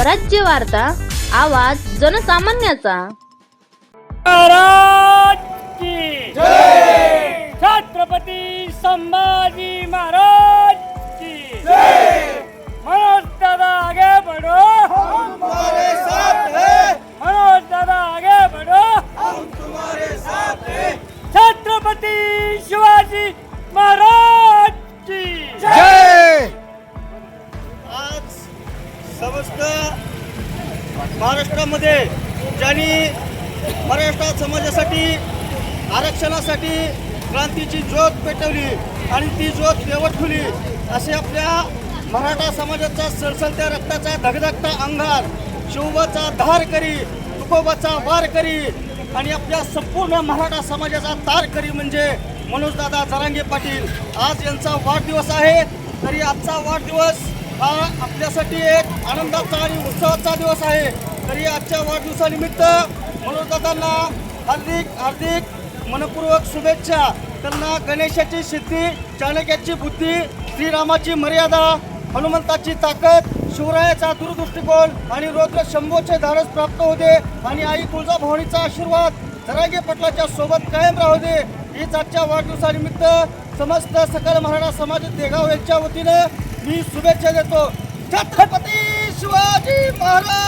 स्वराज्य वार्ता आवाज जनसामान्याचा. छत्रपती संभाजी महाराज की मनोज दादा आगे बढ़ो! मनोज दादा आगे बढ़ो! छत्रपती शिवाजी महाराज समस्त महाराष्ट्रामध्ये ज्यांनी मराठा समाजासाठी आरक्षणासाठी क्रांतीची ज्योत पेटवली आणि ती ज्योत तेवत ठेवली असे आपल्या मराठा समाजाचा सळसळत्या रक्ताचा धगधगता अंगार शिवबाचा धार करी तुकोबाचा वार करी आणि आपल्या संपूर्ण मराठा समाजाचा तार करी म्हणजे मनोजदादा जरांगे पाटील. आज यांचा वाढदिवस आहे तरी आजचा वाढदिवस हा आपल्यासाठी एक आनंदाचा आणि उत्सवाचा दिवस आहे. तरी आजच्या वाढदिवसानिमित्त मनोजदादांना हार्दिक हार्दिक मनपूर्वक शुभेच्छा. त्यांना गणेशाची सिद्धी चाणक्याची बुद्धी श्रीरामाची मर्यादा हनुमंताची ताकद शिवरायाचा दूरदृष्टिकोन आणि रोद्र शंभोचे धाडस प्राप्त होते आणि आई तुळजाभवानीचा आशीर्वाद जरांगे पटलाच्या सोबत कायम राहू दे. हीच आजच्या वाढदिवसानिमित्त समस्त सकल मराठा समाज देगाव यांच्या वतीनं मी शुभेच्छा देतो. छत्रपती शिवाजी महाराज!